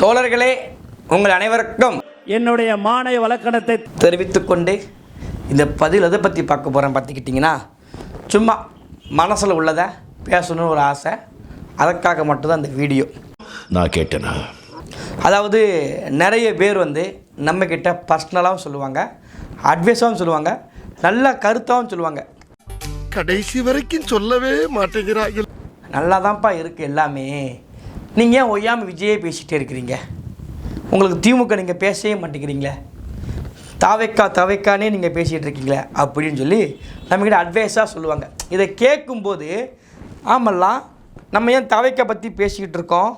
தோழர்களே உங்கள் அனைவருக்கும் என்னுடைய மானை வழக்கணத்தை தெரிவித்துக்கொண்டு இந்த பதில் எதை பற்றி பார்க்க போகிறேன் பார்த்துக்கிட்டிங்கன்னா சும்மா மனசில் உள்ளதை பேசணும்னு ஒரு ஆசை. அதற்காக மட்டும்தான் இந்த வீடியோ. நான் கேட்டேனா? அதாவது நிறைய பேர் வந்து நம்மக்கிட்ட பர்சனலாகவும் சொல்லுவாங்க அட்வைஸாகவும் சொல்லுவாங்க நல்ல கருத்தாகவும் சொல்லுவாங்க. கடைசி வரைக்கும் சொல்லவே மாட்டேங்கிறார்கள் நல்லா தான்ப்பா இருக்குது எல்லாமே. நீங்கள் ஏன் ஒய்யாமல் விஜயே பேசிகிட்டே இருக்கிறீங்க? உங்களுக்கு திமுக நீங்கள் பேசவே மாட்டேங்கிறீங்களே. தாவைக்கா தவைக்கானே நீங்கள் பேசிகிட்டு இருக்கீங்களே அப்படின்னு சொல்லி நம்மக்கிட்ட அட்வைஸாக சொல்லுவாங்க. இதை கேட்கும்போது ஆமல்லாம் நம்ம ஏன் தவைக்கா பற்றி பேசிக்கிட்டு இருக்கோம்?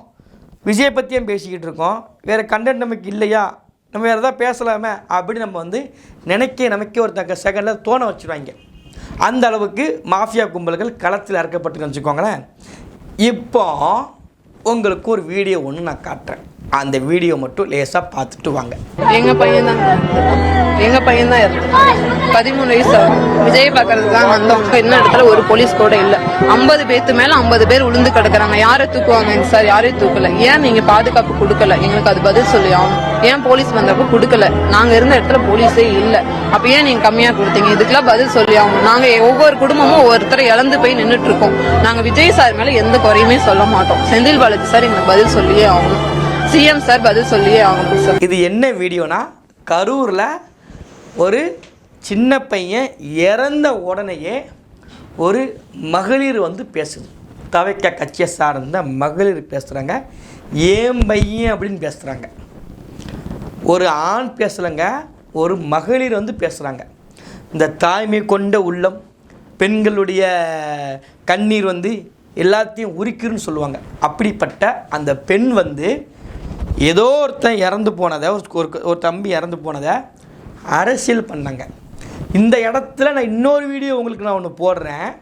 விஜயை பற்றி ஏன் பேசிக்கிட்டு இருக்கோம்? வேறு கண்டென்ட் நமக்கு இல்லையா? நம்ம வேறு எதாவது பேசலாமே அப்படின்னு நம்ம வந்து நினைக்க நமக்கே ஒரு தக்க செகண்டில் தோண வச்சுருவாங்க. அந்த அளவுக்கு மாஃபியா கும்பல்கள் களத்தில் இறக்கப்பட்டுன்னு வச்சுக்கோங்களேன். இப்போ உங்களுக்கு ஒரு வீடியோ ஒன்று நான் காட்டுறேன். அந்த வீடியோ மட்டும் லேசாக பார்த்துட்டு வாங்க. எங்கள் பையன் தான் பையன்தான் பையன் தான் பதிமூணு வயசு ஆகும். விஜய் பார்க்கறதுக்கு தான் வந்தோம் இன்னும் இடத்துல ஒரு போலீஸ் கூட இல்லை. ஐம்பது பேத்து மேலே ஐம்பது பேர் உளுந்து கிடக்குறாங்க. யாரை தூக்குவாங்க? சார் யாரையும் தூக்கல. ஏன் நீங்கள் பாதுகாப்பு கொடுக்கல? எங்களுக்கு அது பதில் சொல்லி ஆகணும். ஏன் போலீஸ் வந்தப்ப கொடுக்கல? நாங்க இருந்த இடத்துல போலீஸே இல்ல. அப்ப ஏன் நீங்க கம்மியா கொடுத்தீங்க? இதுக்கெல்லாம் பதில் சொல்லி ஆகணும். நாங்க ஒவ்வொரு குடும்பமும் ஒவ்வொருத்தரை இழந்து போய் நின்றுட்டு இருக்கோம் நாங்க விஜய் சார் மேல எந்த குறையுமே சொல்ல மாட்டோம். செந்தில் பாலாஜி சார் எங்களுக்கு பதில் சொல்லியே ஆகணும். சிஎம் சார் பதில் சொல்லியே ஆகணும் சார். இது என்ன வீடியோனா கரூரில் ஒரு சின்ன பையன் இறந்த உடனேயே ஒரு மகளிர் வந்து பேசுது. தவைக்க கட்சியை சார்ந்த மகளிர் பேசுகிறாங்க ஏன் பையன் அப்படின்னு பேசுகிறாங்க ஒரு ஆண் பேசலைங்க ஒரு மகளிர் வந்து பேசுகிறாங்க இந்த தாய்மை கொண்ட உள்ளம் பெண்களுடைய கண்ணீர் வந்து எல்லாத்தையும் உரிக்குன்னு சொல்லுவாங்க. அப்படிப்பட்ட அந்த பெண் வந்து ஏதோ ஒருத்தன் இறந்து போனதை ஒரு ஒரு- ஒரு தம்பி இறந்து போனதை அரசியல் பண்ணாங்க. இந்த இடத்துல நான் இன்னொரு வீடியோ உங்களுக்கு நான் ஒன்று போடுறேன்.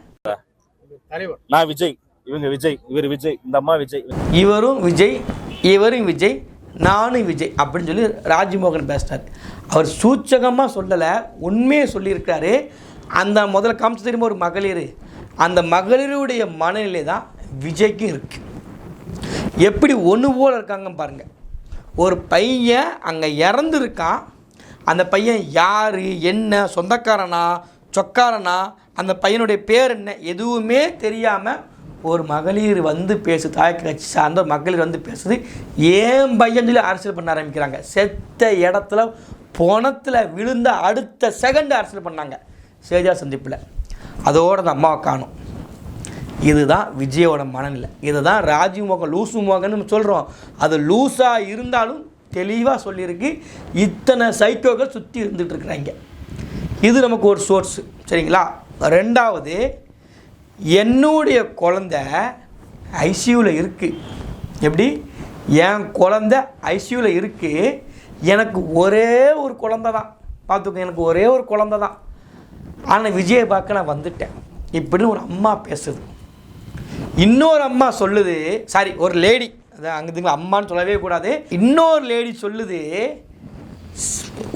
நான் விஜய். இவங்க விஜய். இவர் விஜய். இந்த அம்மா விஜய். இவரும் விஜய் இவரும் விஜய். நானும் விஜய் அப்படின்னு சொல்லி ராஜ்மோகன் பேசினார் அவர் சூச்சகமாக சொல்லலை உண்மையை சொல்லியிருக்காரு அந்த முதல்ல காமிச்சு திரும்ப ஒரு மகளிர். அந்த மகளிருடைய மனநிலை தான் விஜய்க்கும் இருக்குது எப்படி ஒன்று போல் இருக்காங்க பாருங்கள் ஒரு பையன் அங்கே இறந்துருக்கான். அந்த பையன் யார் என்ன சொந்தக்காரனா சொக்காரனா அந்த பையனுடைய பேர் என்ன எதுவுமே தெரியாமல் ஒரு மகளிர் வந்து பேசு தாய் கட்சி சார்ந்த ஒரு மகளிர் வந்து பேசுது ஏன் பையன் சொல்லி அரசியல் பண்ண ஆரம்பிக்கிறாங்க? செத்த இடத்துல பணத்தில் விழுந்த அடுத்த செகண்ட் அரசியல் பண்ணாங்க. சேஜா சந்திப்பில். அதோட அந்த அம்மாவை காணும். இதுதான் விஜயோட மனநிலை. இதுதான் ராஜ்மோகன் லூசு மோகன் சொல்கிறோம் அது லூஸாக இருந்தாலும் தெளிவாக சொல்லியிருக்கு. இத்தனை சைக்கோக்கள் சுற்றி இருந்துட்டு இருக்கிறாங்க. இது நமக்கு ஒரு சோர்ஸ் சரிங்களா? ரெண்டாவது என்னுடைய குழந்த ஐசியூவில் இருக்குது எப்படி? என் குழந்த ஐசியூவில் இருக்குது எனக்கு ஒரே ஒரு குழந்த தான். பார்த்துக்கோங்க எனக்கு ஒரே ஒரு குழந்த தான். ஆனால் விஜயை பார்க்க நான் வந்துட்டேன். இப்படின்னு ஒரு அம்மா பேசுது. இன்னொரு அம்மா சொல்லுது சாரி ஒரு லேடி அதான் அங்கே அம்மான்னு சொல்லவே கூடாது. இன்னொரு லேடி சொல்லுது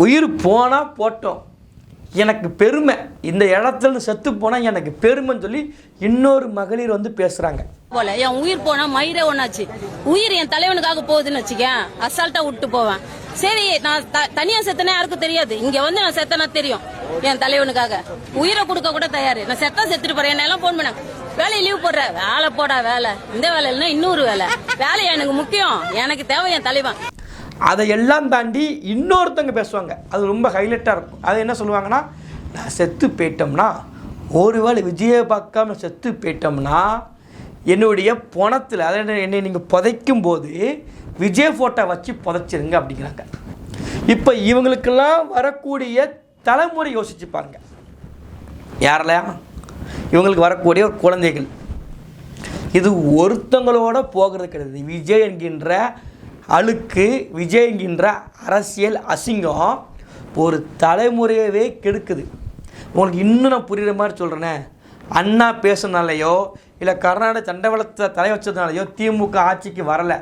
உயிர் போனால் போட்டோம். எனக்கு பெருமை. இந்த இடத்துல செத்து போனால் எனக்கு பெருமைன்னு சொல்லி இன்னொரு மகளிர் வந்து பேசுகிறாங்க போல. என் உயிர் போனா மயிரே ஒன்னாச்சு உயிர் என் தலைவனுக்காக போகுதுன்னு வச்சுக்கேன். அசால்ட்டா விட்டு போவேன். சரி நான் த- தனியா செத்தனா யாருக்கும் தெரியாது. இங்க வந்து நான் செத்தனா தெரியும் என் தலைவனுக்காக. உயிரை கொடுக்க கூட தயாரு. நான் செத்தா செத்துட்டு போறேன். என்ன எல்லாம் போன் பண்ண வேலையை லீவ் போடுற. வேலை போடா வேலை. இந்த வேலை இல்லைன்னா இன்னொரு வேலை. வேலை எனக்கு முக்கியம். எனக்கு தேவை என் தலைவன். அதையெல்லாம் தாண்டி இன்னொருத்தங்க பேசுவாங்க. அது ரொம்ப ஹைலைட்டாக இருக்கும். அது என்ன சொல்லுவாங்கன்னா நான் செத்து போயிட்டோம்னா ஒருவேளை விஜயை பார்க்காம செத்து போயிட்டோம்னா என்னுடைய பணத்தில் அதாவது என்னை நீங்கள் புதைக்கும் போது விஜய் ஃபோட்டோ வச்சு புதைச்சிருங்க அப்படிங்கிறாங்க. இப்போ இவங்களுக்கெல்லாம் வரக்கூடிய தலைமுறை யோசிச்சு பாருங்க. யாரெல்லாம் இவங்களுக்கு வரக்கூடிய ஒரு குழந்தைகள். இது ஒருத்தங்களோட போகிறது கிடையாது. விஜய் என்கின்ற அழுக்கு விஜய் என்கின்ற அரசியல் அசிங்கம் ஒரு தலைமுறையவே கெடுக்குது. உங்களுக்கு இன்னும் நான் புரிகிற மாதிரி சொல்கிறேனே அண்ணா பேசுனாலேயோ இல்லை கர்நாடக தண்டவளத்தை தலை வச்சதுனாலையோ திமுக ஆட்சிக்கு வரலை.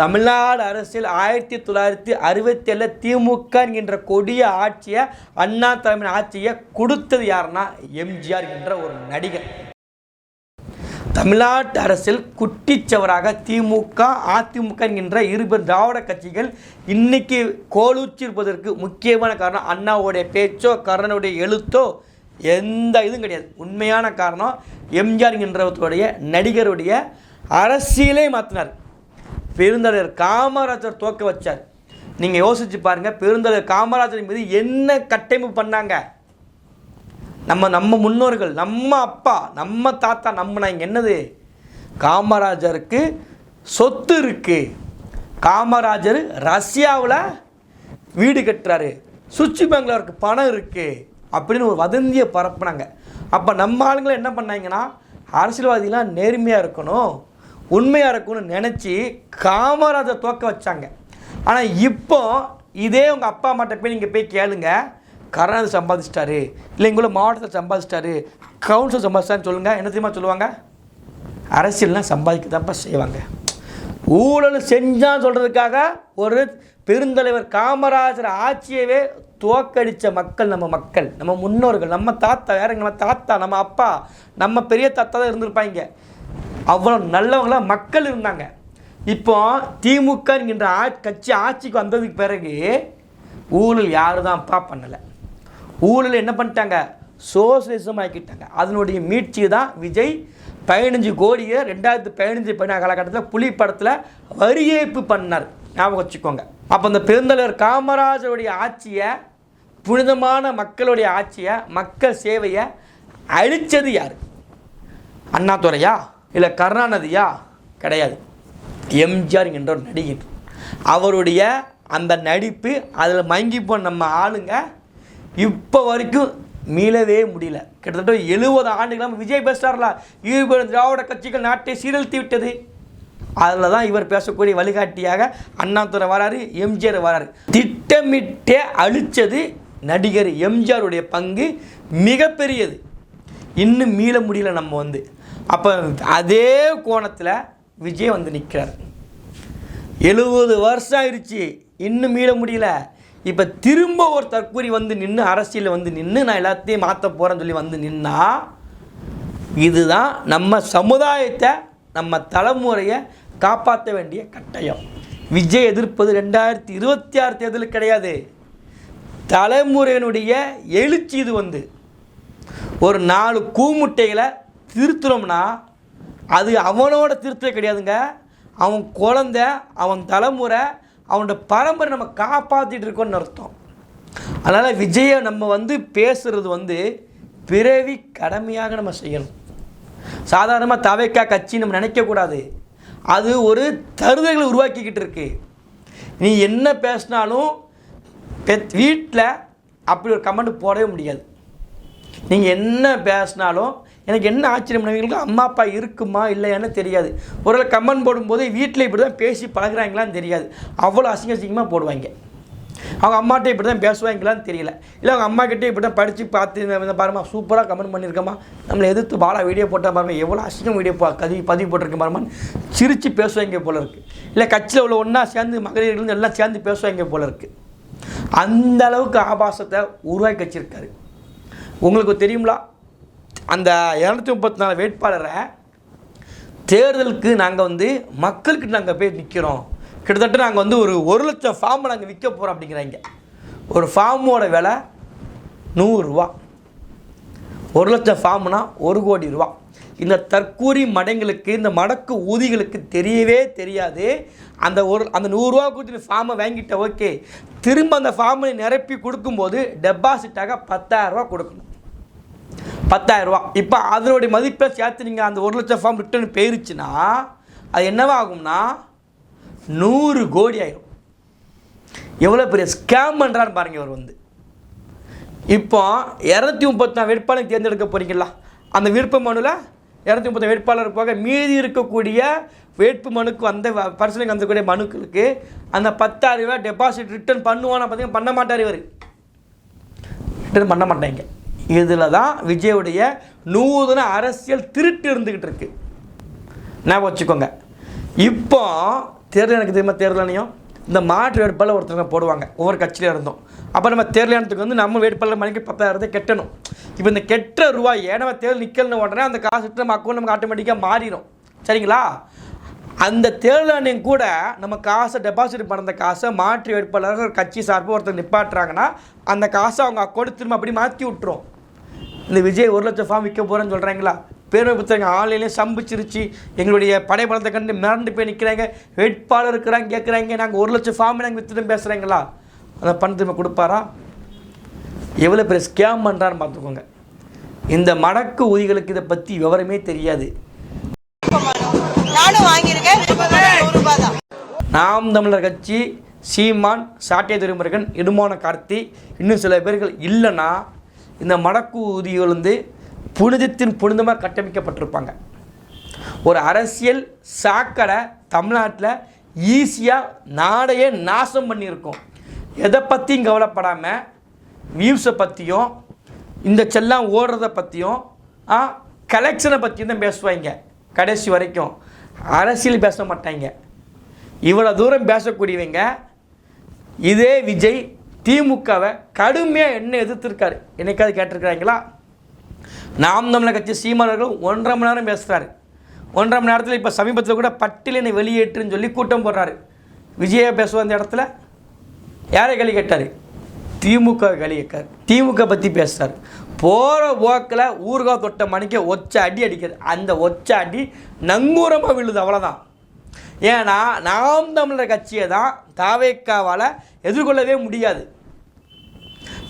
தமிழ்நாடு அரசியல் ஆயிரத்தி தொள்ளாயிரத்தி அறுபத்தி ஏழில் திமுக என்கின்ற கொடிய ஆட்சியை அண்ணா தலைமையின் ஆட்சியை கொடுத்தது யாருன்னா எம்ஜிஆர் என்ற ஒரு நடிகர். தமிழ்நாட்டு அரசில் குட்டிச்சவராக திமுக அதிமுக என்கின்ற இருபெரும் திராவிட கட்சிகள் இன்னைக்கு கோலூச்சிருப்பதற்கு முக்கியமான காரணம் அண்ணாவுடைய பேச்சோ கர்ணனுடைய எழுத்தோ எந்த இதுவும் கிடையாது. உண்மையான காரணம் எம்ஜிஆர் என்கிறவருடைய நடிகருடைய அரசியலே மாற்றினார் பெருந்தலைவர் காமராஜர் தோக்க வச்சார். நீங்கள் யோசிச்சு பாருங்கள் பெருந்தலைவர் காமராஜர் மீது என்ன கட்டமைப்பு பண்ணாங்க? நம்ம நம்ம முன்னோர்கள் நம்ம அப்பா நம்ம தாத்தா நம்ம இங்கே என்னது? காமராஜருக்கு சொத்து இருக்குது காமராஜர் ரஷ்யாவில் வீடு கட்டுறாரு. சுவிட்ச் பேங்கில் பணம் இருக்குது அப்படின்னு ஒரு வதந்தியை பரப்புனாங்க. அப்போ நம்ம ஆளுங்களை என்ன பண்ணாங்கன்னா அரசியல்வாதிகளாம் நேர்மையாக இருக்கணும் உண்மையாக இருக்கணும்னு நினச்சி காமராஜர் தோக்க வச்சாங்க. ஆனால் இப்போ இதே உங்கள் அப்பா அம்மாட்ட போய் நீங்கள் போய் கேளுங்கள் கருணாநிதி சம்பாதிச்சிட்டாரு. இல்லை எங்களும் மாவட்டத்தில் சம்பாதிச்சிட்டாரு. கவுன்சில் சம்பாதிச்சிட்டான்னு சொல்லுங்கள் என்ன தெரியுமா சொல்லுவாங்க? அரசியல்லாம் சம்பாதிக்க தான்ப்பா செய்வாங்க. ஊழல் செஞ்சான்னு சொல்கிறதுக்காக ஒரு பெருந்தலைவர் காமராஜர் ஆட்சியவே தோக்கடித்த மக்கள் நம்ம மக்கள் நம்ம முன்னோர்கள் நம்ம தாத்தா வேற நம்ம தாத்தா நம்ம அப்பா நம்ம பெரிய தாத்தா தான் இருந்திருப்பாங்க. அவ்வளோ நல்லவங்களாம் மக்கள் இருந்தாங்க. இப்போ திமுக என்கின்ற ஆ கட்சி ஆட்சிக்கு வந்ததுக்கு பிறகு ஊழல் யாரு தான் அப்பா பண்ணலை? ஊழல் என்ன பண்ணிட்டாங்க? சோசியலிசம் ஆக்கிட்டாங்க. அதனுடைய மீட்சி தான் விஜய் பதினஞ்சு கோடியை ரெண்டாயிரத்து பதினஞ்சு பதினாறு காலகட்டத்தில் புலி படத்தில் வரி ஏய்ப்பு பண்ணார். ஞாபகம் வச்சுக்கோங்க. அப்போ அந்த பெருந்தலைவர் காமராஜருடைய ஆட்சியை புனிதமான மக்களுடைய ஆட்சியை மக்கள் சேவையை அழிச்சது யார்? அண்ணாதுரையா இல்லை கருணாநிதியா? கிடையாது. எம்ஜிஆர் என்ற ஒரு நடிகர். அவருடைய அந்த நடிப்பு அதில் மயங்கி போன நம்ம ஆளுங்க இப்போ வரைக்கும் மீளவே முடியல. கிட்டத்தட்ட எழுபது ஆண்டுகள் நம்ம விஜய் பேசுகிறார்ல ஈடுபடும் திராவிட கட்சிகள் நாட்டை சீரழித்து விட்டது. அதில் தான் இவர் பேசக்கூடிய வழிகாட்டியாக அண்ணாதுரை வராரு எம்ஜிஆர் வராரு. திட்டமிட்டே அழிச்சது நடிகர் எம்ஜிஆருடைய பங்கு மிகப்பெரியது. இன்னும் மீள முடியல நம்ம வந்து. அப்போ அதே கோணத்தில் விஜய் வந்து நிற்கிறார் எழுபது வருஷம் ஆயிடுச்சு இன்னும் மீள முடியல. இப்போ திரும்ப ஒரு தற்கூரி வந்து நின்று அரசியலில் வந்து நின்று நான் எல்லாத்தையும் மாற்ற போகிறேன்னு சொல்லி வந்து நின்னா இதுதான் நம்ம சமுதாயத்தை நம்ம தலைமுறையை காப்பாற்ற வேண்டிய கட்டாயம். விஜய் எதிர்ப்பது ரெண்டாயிரத்தி இருபத்தி ஆறு தேர்தல் கிடையாது. தலைமுறையினுடைய எழுச்சி இது வந்து. ஒரு நாலு கூமுட்டைகளை திருத்துறோம்னா அது அவனோட திருத்தம் கிடையாதுங்க. அவன் குழந்த அவன் தலைமுறை அவனோட பரம்பரை நம்ம காப்பாற்றிட்டு இருக்கோம்னு அர்த்தம். அதனால் விஜயை நம்ம வந்து பேசுகிறது வந்து பிறவி கடமையாக நம்ம செய்யணும். சாதாரணமாக தவைக்கா கட்சி நம்ம நினைக்கக்கூடாது அது ஒரு தருதல்களை உருவாக்கிக்கிட்டு இருக்கு. நீ என்ன பேசினாலும் பெத் வீட்டில் அப்படி ஒரு கமெண்ட் போடவே முடியாது. நீங்கள் என்ன பேசினாலும் எனக்கு என்ன ஆச்சரியம் எங்களுக்கு அம்மா அப்பா இருக்குமா இல்லையான்னு தெரியாது. ஒரு கமெண்ட் போடும்போது வீட்டில் இப்படி தான் பேசி பழகுறாங்களான்னு தெரியாது. அவ்வளோ அசிங்க அசிங்கமாக போடுவாங்க. அவங்க அம்மாட்ட இப்படி தான் பேசுவாங்களான்னு தெரியல. இல்லை அவங்க அம்மாக்கிட்டே இப்படி தான் படித்து பார்த்து இந்த- பாருமா சூப்பராக கமெண்ட் பண்ணியிருக்கம்மா. நம்மளை எதிர்த்து பாலா வீடியோ போட்டால் பாருமா எவ்வளோ அசிங்கம் வீடியோ பா கதி பதிவு போட்டிருக்க பாருமான்னு சிரித்து பேசுவாங்க போல இருக்குது இல்லை கட்சியில் உள்ள ஒன்றா சேர்ந்து மகளிர்கள் எல்லாம் சேர்ந்து பேசுவாங்க போல இருக்குது அந்த அளவுக்கு ஆபாசத்தை உருவாக்கி வச்சிருக்காரு. உங்களுக்கு தெரியுங்களா அந்த இரநூத்தி முப்பத்தி நாலு வேட்பாளரை தேர்தலுக்கு நாங்கள் வந்து மக்களுக்கு நாங்கள் போய் நிற்கிறோம் கிட்டத்தட்ட நாங்கள் வந்து ஒரு ஒரு லட்சம் ஃபார்மை நாங்கள் விற்க போகிறோம் அப்படிங்கிறாங்க. ஒரு ஃபார்மோட விலை நூறுரூவா ஒரு லட்சம் ஃபார்ம்னா ஒரு கோடி ரூபா. இந்த தற்கூரி மடைங்களுக்கு இந்த மடக்கு ஊதிகளுக்கு தெரியவே தெரியாது. அந்த ஒரு அந்த நூறுரூவா கொடுத்து ஃபார்மை வாங்கிட்ட ஓகே திரும்ப அந்த ஃபார்மை நிரப்பி கொடுக்கும்போது டெபாசிட்டாக பத்தாயிரரூவா கொடுக்கணும். பத்தாயிரரூபா இப்போ அதனுடைய மதிப்பை சேர்த்து நீங்கள் அந்த ஒரு லட்சம் ஃபார்ம் ரிட்டர்ன் போயிருச்சுன்னா அது என்னவாகும்னா நூறு கோடி ஆயிரும். எவ்வளோ பெரிய ஸ்கேம் பண்ணுறான்னு பாருங்க இவர் வந்து. இப்போ இரநூத்தி முப்பத்தி வேட்பாளர் தேர்ந்தெடுக்க போறீங்களா அந்த விருப்ப மனுவில் இரநூத்தி முப்பத்தி வேட்பாளர் போக மீதி இருக்கக்கூடிய வேட்பு மனுக்கு வந்த பர்சனுக்கு பரிசீலனைக்கு வந்தக்கூடிய மனுக்களுக்கு அந்த பத்தாயிரம் ரூபாய் டெபாசிட் ரிட்டர்ன் பண்ணுவானா பார்த்தீங்கன்னா பண்ண மாட்டார் இவர். ரிட்டர்ன் பண்ண மாட்டாங்க. இதில் தான் விஜயுடைய நூதன அரசியல் திருட்டு இருந்துக்கிட்டு இருக்கு. நான் வச்சுக்கோங்க. இப்போ தேர்தல் எனக்கு தெரியுமா தேர்தல் இந்த மாற்று வேட்பாளர் ஒருத்தவங்க போடுவாங்க ஒவ்வொரு கட்சியில இருந்தோம். அப்போ நம்ம தேர்தலுக்கு வந்து நம்ம வேட்பாளர் மணிக்கு பத்தாயிரத்தை கெட்டணும். இப்போ இந்த கெட்ட ரூபாயை நம்ம தேர்தல் நிற்கலன்னு உடனே அந்த காசு நம்ம அக்கௌண்ட் நமக்கு ஆட்டோமேட்டிக்காக மாறிடும் சரிங்களா? அந்த தேர்தல் ஆணையம் கூட நம்ம காசை டெபாசிட் பண்ண காசை மாற்று வேட்பாளர் கட்சி சார்பாக ஒருத்தர் நிப்பாட்டுறாங்கன்னா அந்த காசை அவங்க அக்கௌண்ட் திரும்ப அப்படி மாற்றி விட்டுரும். இந்த விஜய் ஒரு லட்சம் ஃபார்ம் விற்க போகிறேன்னு சொல்கிறாங்களா பேருமை புத்தகங்க ஆன்லைன்லேயே சம்பிச்சிருச்சு. எங்களுடைய படைபலத்தை கண்டு மிரண்டு போய் நிற்கிறாங்க வேட்பாளர் இருக்கிறாங்க கேட்குறாங்க நாங்கள் ஒரு லட்சம் ஃபார்ம் நாங்கள் விற்றுட்டு பேசுகிறாங்களா அந்த திரும்ப கொடுப்பாரா? எவ்வளோ பெரிய ஸ்கேம் பண்ணுறான்னு பார்த்துக்கோங்க. இந்த மடக்கு ஊதிகளுக்கு இதை பற்றி விவரமே தெரியாது. நாம் தமிழர் கட்சி சீமான் சாட்டிய துரைமுருகன் இடுமான கார்த்தி இன்னும் சில பேர்கள் இல்லைன்னா இந்த மடக்கு ஊதிகள் வந்து புனிதத்தின் புனிதமாக கட்டமைக்கப்பட்டிருப்பாங்க. ஒரு அரசியல் சாக்கடை தமிழ்நாட்டில் ஈஸியாக நாடையே நாசம் பண்ணியிருக்கோம். எதை பற்றியும் கவலைப்படாமல் வியூஸை பற்றியும் இந்த செல்லாம் ஓடுறத பற்றியும் கலெக்ஷனை பற்றியும் தான் பேசுவாங்க. கடைசி வரைக்கும். அரசியல் பேச மாட்டாங்க. இவ்வளோ தூரம் பேசக்கூடியவங்க இதே விஜய் திமுகவை கடுமையாக என்ன எதிர்த்திருக்காரு? என்னைக்காவது கேட்டிருக்கிறாங்களா? நாம் தமிழர் கட்சி சீமானவர்கள் ஒன்றரை மணி நேரம் பேசுகிறாரு ஒன்றரை மணி நேரத்தில் இப்போ சமீபத்தில் கூட பட்டியலினை வெளியேற்றுன்னு சொல்லி கூட்டம் போடுறாரு. விஜயா பேசுவோம் அந்த இடத்துல. யாரை களி கேட்டார்? திமுக களி கேட்கார் திமுக பற்றி பேசுகிறார் போகிற போக்கில் ஊறுகாய் தொட்ட மணிக்கு ஒச்ச அடி அடிக்கிறது. அந்த ஒச்ச அடி நங்கூரமாக விழுது அவ்வளோதான் ஏன்னா நாம் தமிழர் கட்சியை தான் தாவேக்காவால் எதிர்கொள்ளவே முடியாது.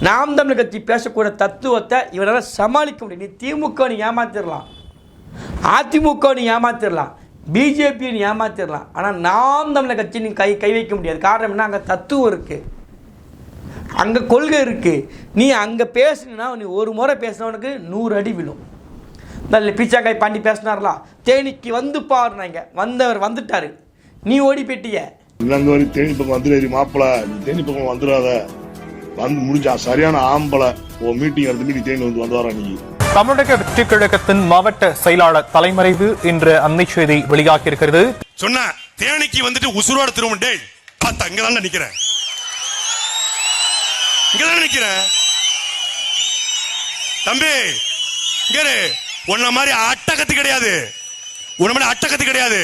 நாம் தமிழர் கட்சி பேசக்கூடிய தத்துவத்தை இவரால் சமாளிக்க முடியும். நீ திமுக நீ ஏமாத்திடலாம் அதிமுக நீ ஏமாத்திடலாம் பிஜேபி நீ ஏமாத்திடலாம் ஆனால் நாம் தமிழர் கட்சி நீ கை கை வைக்க முடியாது. காரணம் என்ன? அங்கே தத்துவம் இருக்குது அங்கே கொள்கை இருக்குது நீ அங்கே பேசுனா நீ ஒரு முறை பேசினவனுக்கு நூறு அடி விழும். இந்த பீச்சாக்காய் பாண்டி பேசினார்லா. தேனிக்கு வந்து பாருனாங்க வந்தவர் வந்துட்டாரு. நீ ஓடி போயிட்டிய? இங்க வரை தேனி பக்கம் வந்துடாரு மாப்பிள. நீ தேனி பக்கம் வந்துடாத வந்து முடிஞ்சா சரியான ஆம்பளை. ஓ மீட்டிங் அடுத்த மீட்டிங் தேனி வந்து வந்து வரா நீ? தமிழக வெற்றி கழகத்தின் மாவட்ட செயலாளர் தலைமறைவு என்ற அன்னை செய்தி வெளியாகி இருக்கிறது சொன்ன தேனிக்கு வந்துட்டு உசுரோட திரும்ப டேய் பார்த்து அங்கதான் நிக்கிறேன் இங்கதான் நிக்கிறேன் தம்பி இங்க. உன்ன மாதிரி அட்டகத்து கிடையாது. உன்ன மாதிரி அட்டகத்து கிடையாது.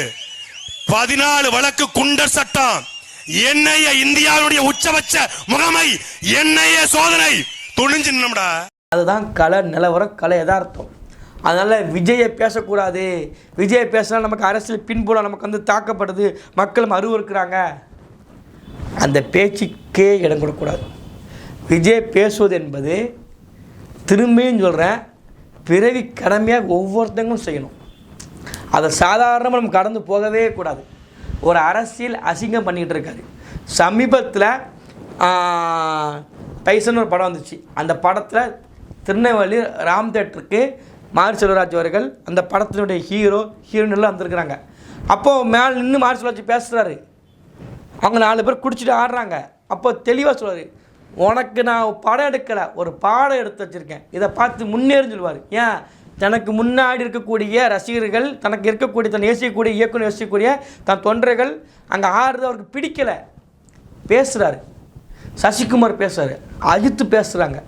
பதினாலு வழக்கு குண்டர் சட்டம். என்னைய இந்தியாவுடைய உச்சபட்ச முகமை என்னைய சோதனை. துணிஞ்சு நின்னம்டா அதுதான் கலை நிலவரம் கலை யதார்த்தம். அதனால் விஜயை பேசக்கூடாது. விஜயை பேசினா நமக்கு அரசியல் பின்புலம் நமக்கு வந்து தாக்கப்படுது. மக்களும் அருவருக்கிறாங்க. அந்த பேச்சுக்கே இடம் கொடுக்கக்கூடாது. விஜய் பேசுவது என்பது திரும்பியும் சொல்கிறேன் பிறவி கடமையாக ஒவ்வொருத்தங்களும் செய்யணும். அதை சாதாரணமாக நம்ம கடந்து போகவே கூடாது. ஒரு அரசியல் அசிங்கம் பண்ணிக்கிட்டு இருக்காரு. சமீபத்தில் டைசன் ஒரு படம் வந்துச்சு. அந்த படத்தில் திருநெல்வேலி ராம் தேட்டருக்கு மாரி செல்வராஜ் அவர்கள் அந்த படத்தினுடைய ஹீரோ ஹீரோயின்லாம் வந்திருக்கிறாங்க. அப்போது மேலே நின்று மாரி செல்வராஜ் பேசுகிறாரு அவங்க நாலு பேர் குடிச்சிட்டு ஆடுறாங்க. அப்போ தெளிவாக சொல்லுவார் உனக்கு நான் படம் எடுக்கலை ஒரு பாடம் எடுத்து வச்சுருக்கேன். இதை பார்த்து முன்னேறுன்னு சொல்லுவார். ஏன்? தனக்கு முன்னாடி இருக்கக்கூடிய ரசிகர்கள் தனக்கு இருக்கக்கூடிய தன் நேசிக்கக்கூடிய இயக்குனர் நேசிக்கக்கூடிய தன் தொண்டர்கள் அங்கே ஆடுறது அவருக்கு பிடிக்கலை. பேசுகிறாரு சசிகுமார் பேசுகிறாரு அஜித்து பேசுகிறாங்க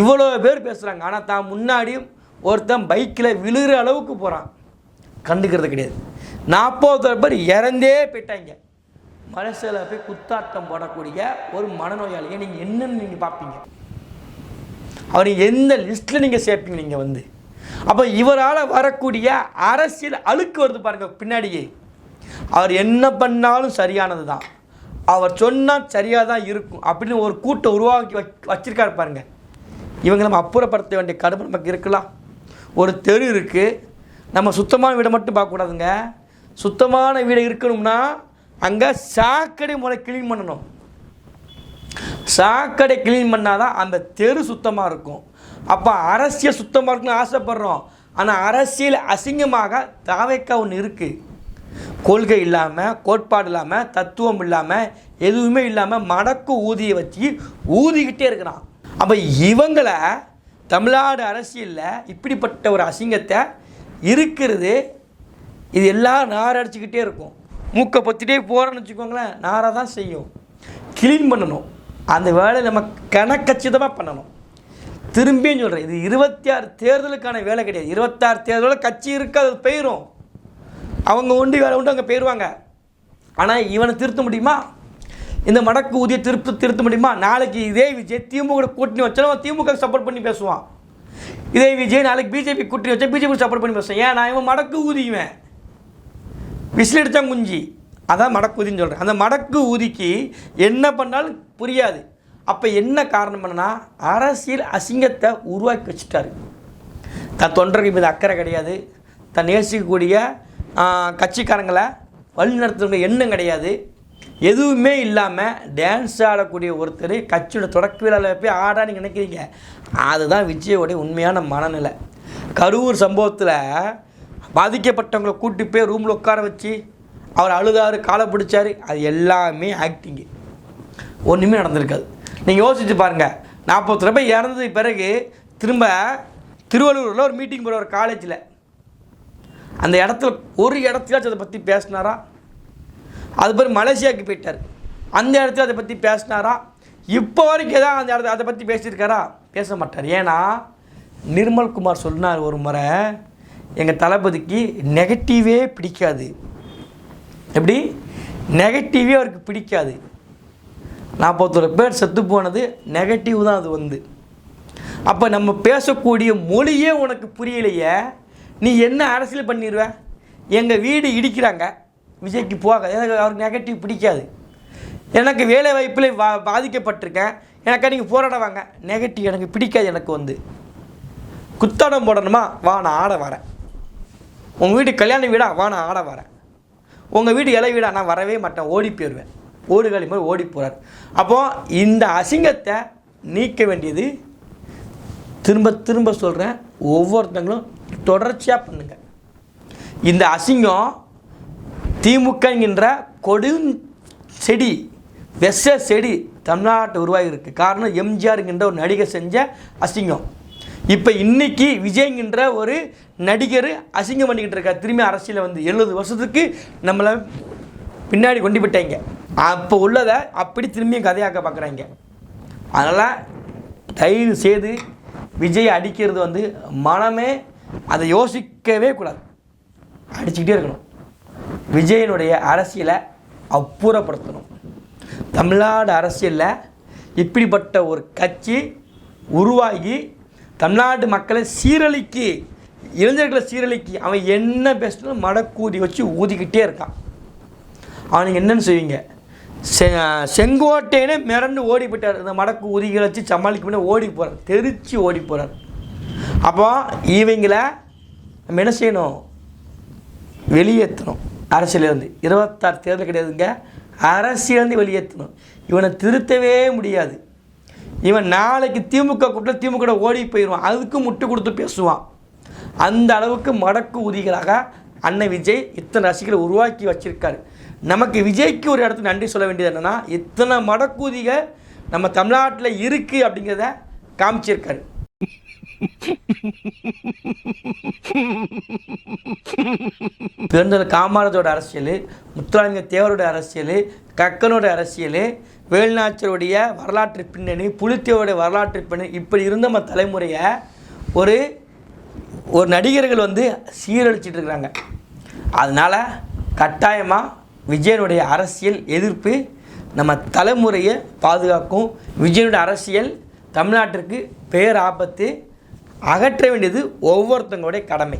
இவ்வளோ பேர் பேசுகிறாங்க ஆனால் தான் முன்னாடியும் ஒருத்தன் பைக்கில் விழுகிற அளவுக்கு போகிறான் கண்டுக்கிறது கிடையாது. நாற்பது பேர் இறந்தே போயிட்டாங்க. மனசில் போய் குத்தாட்டம் போடக்கூடிய ஒரு மனநோயாளியை நீங்கள் என்னன்னு நீங்கள் பார்ப்பீங்க. அவர் எந்த லிஸ்ட்டில் நீங்கள் சேர்ப்பீங்க நீங்கள் வந்து? அப்போ இவரால் வரக்கூடிய அரசியல் அழுக்கு வருது பாருங்கள் பின்னாடியே. அவர் என்ன பண்ணாலும் சரியானது தான் அவர் சொன்னால் சரியாக தான் இருக்கும் அப்படின்னு ஒரு கூட்டம் உருவாக்கி வச்சிருக்காரு பாருங்க. இவங்க நம்ம அப்புறப்படுத்த வேண்டிய கடமை நமக்கு இருக்கலாம். ஒரு தெரு இருக்குது நம்ம சுத்தமான வீடை மட்டும் பார்க்கக்கூடாதுங்க. சுத்தமான வீடு இருக்கணும்னா அங்கே சாக்கடை முறை க்ளீன் பண்ணணும். சாக்கடை க்ளீன் பண்ணாதான் அந்த தெரு சுத்தமாக இருக்கும். அப்போ அரசியல் சுத்தமாக இருக்குன்னு ஆசைப்பட்றோம். ஆனால் அரசியல் அசிங்கமாக தாவைக்கா ஒன்று இருக்குது கொள்கை இல்லாமல் கோட்பாடு இல்லாமல் தத்துவம் இல்லாமல் எதுவுமே இல்லாமல் மடக்கு ஊதியை வச்சு ஊதிக்கிட்டே இருக்கிறான். அப்போ இவங்களை தமிழ்நாடு அரசியலில் இப்படிப்பட்ட ஒரு அசிங்கத்தை இருக்கிறது இது எல்லாம் நாரடிச்சுக்கிட்டே இருக்கும். மூக்கை பொத்திட்டே போகிறோன்னு வச்சுக்கோங்களேன் நாராக தான் செய்யும். கிளீன் பண்ணணும். அந்த வேலையை நம்ம கணக்கச்சிதமாக பண்ணணும். திரும்பியும் சொல்கிறேன் இது இருபத்தி ஆறு தேர்தலுக்கான வேலை கிடையாது. இருபத்தாறு தேர்தலோட கட்சி இருக்குது அது போயிடும் அவங்க உண்டு வேலை உண்டு அங்கே போயிடுவாங்க ஆனால் இவனை திருத்த முடியுமா? இந்த மடக்கு ஊதிய திருப்ப திருத்த முடியுமா? நாளைக்கு இதே விஜய் திமுக கூட்டணி வச்சாலும் திமுக சப்போர்ட் பண்ணி பேசுவான். இதே விஜய் நாளைக்கு பிஜேபி கூட்டணி வச்சா பிஜேபி சப்போர்ட் பண்ணி பேசுவேன். ஏன் நான் இவன் மடக்கு ஊதிக்குவேன் விசில் அடித்தான் குஞ்சி அதான் மடக்கு ஊதின்னு சொல்கிறேன் அந்த மடக்கு ஊதிக்கு என்ன பண்ணாலும் புரியாது. அப்போ என்ன காரணம் பண்ணனா அரசியல் அசிங்கத்தை உருவாக்கி வச்சுட்டாரு. தன் தொண்டர்கள் மீது அக்கறை கிடையாது. தன் நேசிக்கக்கூடிய கட்சிக்காரங்களை வழிநடத்துகிற எண்ணம் கிடையாது. எதுவுமே இல்லாமல் டான்ஸ் ஆடக்கூடிய ஒருத்தர் கட்சியோட தொடக்க விழாவில் போய் ஆடான்னு நினைக்கிறீங்க. அதுதான் விஜயோடைய உண்மையான மனநிலை. கரூர் சம்பவத்தில் பாதிக்கப்பட்டவங்களை கூட்டி போய் ரூமில் உட்கார வச்சு அவர் அழுதாரு காலை பிடிச்சாரு அது எல்லாமே ஆக்டிங்கு ஒன்றுமே நடந்திருக்காது. நீங்கள் யோசிச்சு பாருங்கள் நாற்பத்தி ரூபாய் இறந்ததுக்கு பிறகு திரும்ப திருவள்ளூரில் ஒரு மீட்டிங் போகிற ஒரு காலேஜில் அந்த இடத்துல ஒரு இடத்துலாச்சும் அதை பற்றி பேசினாரா? அது பேர் மலேசியாவுக்கு போயிட்டார். அந்த இடத்துல அதை பற்றி பேசினாரா? இப்போ வரைக்கும் எதாவது அந்த இடத்த அதை பற்றி பேசியிருக்காரா? பேச மாட்டார். ஏன்னா நிர்மல் குமார் சொன்னார் ஒரு முறை எங்கள் தளபதிக்கு நெகட்டிவே பிடிக்காது. எப்படி? நெகட்டிவே அவருக்கு பிடிக்காது. நாற்பத்தொரு பேர் செத்து போனது நெகட்டிவ் தான் அது வந்து. அப்போ நம்ம பேசக்கூடிய மொழியே உனக்கு புரியலையே. நீ என்ன அரசியல் பண்ணிடுவ எங்கள் வீடு இடிக்கிறாங்க. விஜய்க்கு போக எனக்கு அவருக்கு நெகட்டிவ் பிடிக்காது. எனக்கு வேலை வாய்ப்பில் வா பாதிக்கப்பட்டிருக்கேன். எனக்கா நீங்கள் போராட வாங்க. நெகட்டிவ் எனக்கு பிடிக்காது எனக்கு வந்து. குத்தாடம் போடணுமா? வா நான் ஆட வரேன். உங்கள் வீட்டு கல்யாண வீடா? வா நான் ஆட வரேன். உங்கள் வீட்டு இலை வீடா? நான் வரவே மாட்டேன். ஓடி போயிடுவேன் ஓடுகாலி மாதிரி ஓடி போகிறார் அப்போது இந்த அசிங்கத்தை நீக்க வேண்டியது திரும்ப திரும்ப சொல்கிறேன் ஒவ்வொருத்தங்களும் தொடர்ச்சியாக பண்ணுங்கள் இந்த அசிங்கம் திமுகங்கின்ற கொடும் செடி வெச செடி தமிழ்நாட்டு உருவாகியிருக்கு காரணம் எம்ஜிஆருங்கின்ற ஒரு நடிகை செஞ்ச அசிங்கம். இப்போ இன்னைக்கு விஜய்ங்கின்ற ஒரு நடிகர் அசிங்கம் பண்ணிக்கிட்டு இருக்கார். திரும்பி அரசியலில் வந்து எழுபது வருஷத்துக்கு நம்மளை பின்னாடி கொண்டு போயிட்டாங்க. அப்போ உள்ளதை அப்படி திரும்பியும் கதையாக்க பார்க்குறாங்க அதனால் தயவு செய்து விஜய் அடிக்கிறது வந்து மனமே அதை யோசிக்கவே கூடாது. அடிச்சுக்கிட்டே இருக்கணும். விஜயனுடைய அரசியலை அப்புறப்படுத்தணும். தமிழ்நாடு அரசியலில் இப்படிப்பட்ட ஒரு கட்சி உருவாகி தமிழ்நாடு மக்களை சீரழிக்கு இளைஞர்களை சீரழிக்கு அவன் என்ன பேசணும் மடக்கூதி வச்சு ஊதிக்கிட்டே இருக்கான். அவனுக்கு என்னன்னு செய்வீங்க செ செங்கோட்டையனே மிரண்டு ஓடி போயிட்டார். இந்த மடக்கு உதிகளை வச்சு சமாளிக்க முடியாது ஓடி போகிறார் தெரிச்சு ஓடி போகிறார் அப்போ இவங்கள நம்ம என்ன செய்யணும்? வெளியேற்றணும். அரசியலேருந்து இருபத்தாறு தேர்தல் கிடையாதுங்க. அரசியலேருந்து வெளியேற்றணும். இவனை திருத்தவே முடியாது. இவன் நாளைக்கு திமுக கூட்டில் திமுக ஓடி போயிடுவான். அதுக்கு முட்டு கொடுத்து பேசுவான். அந்த அளவுக்கு மடக்கு உதிகளாக அண்ணன் விஜய் இத்தனை ரசிகரை உருவாக்கி வச்சிருக்காரு. நமக்கு விஜய்க்கு ஒரு இடத்துக்கு நன்றி சொல்ல வேண்டியது என்னென்னா இத்தனை மடக்கூதிக நம்ம தமிழ்நாட்டில் இருக்குது அப்படிங்கிறத காமிச்சிருக்காரு. பிறந்தது காமராஜோட அரசியல் முத்துராமலிங்க தேவரோட அரசியல் கக்கனோட அரசியல் வேலுநாச்சருடைய வரலாற்று பின்னணி புலித்தேவருடைய வரலாற்று பின்னணி இப்படி இருந்த நம்ம தலைமுறையை ஒரு ஒரு நடிகர்கள் வந்து சீரழிச்சிட்டு இருக்கிறாங்க. அதனால் கட்டாயமாக விஜயனுடைய அரசியல் எதிர்ப்பு நம்ம தலைமுறையை பாதுகாக்கும். விஜயனுடைய அரசியல் தமிழ்நாட்டிற்கு பேர் ஆபத்து அகற்ற வேண்டியது ஒவ்வொருத்தங்களுடைய கடமை.